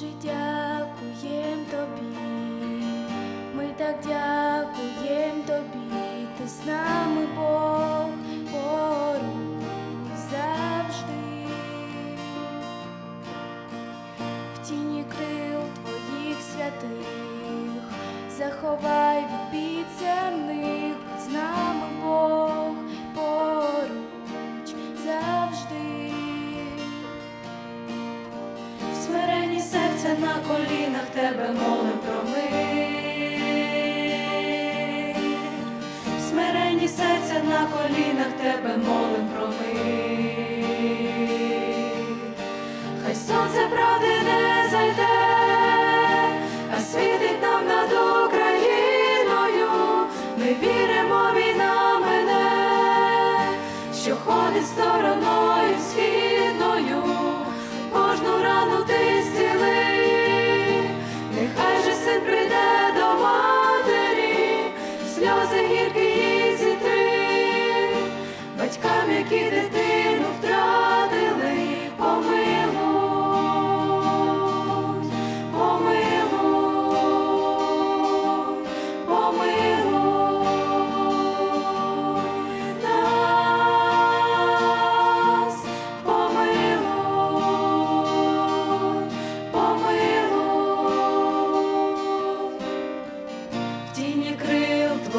Боже, дякуєм тобі, ми так дякуєм тобі, ти з нами Бог поруч завжди. В тіні крил твоїх святих, заховай від підземних, з нами Бог на колінах тебе молим про мир. В серця на колінах тебе молим про мир. Хай сонце правди не зайде, а світить нам над Україною. Ми віримо, війна мене, що ходить стороною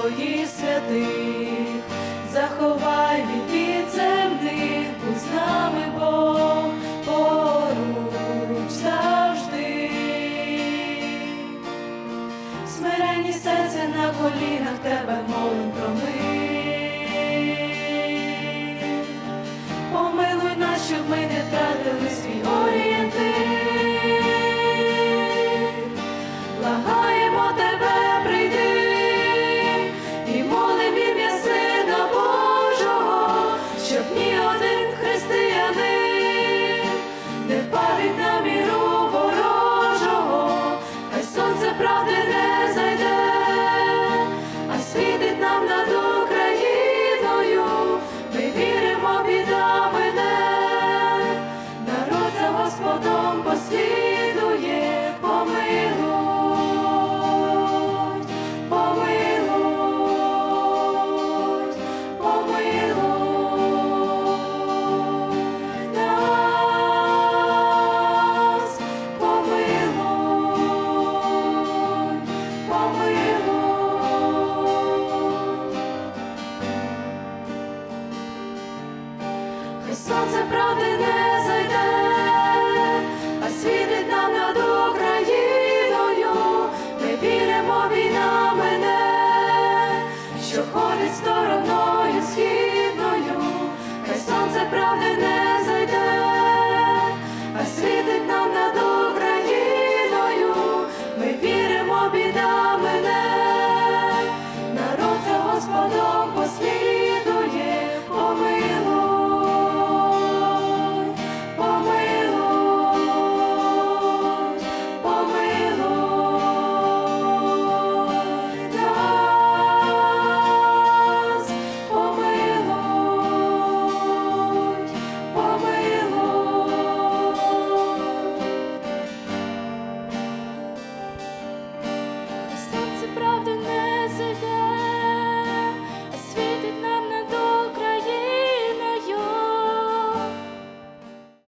твоїх святих, заховай від підземних, будь з нами Бог поруч завжди. Смирені серця на колінах тебе молим про мир.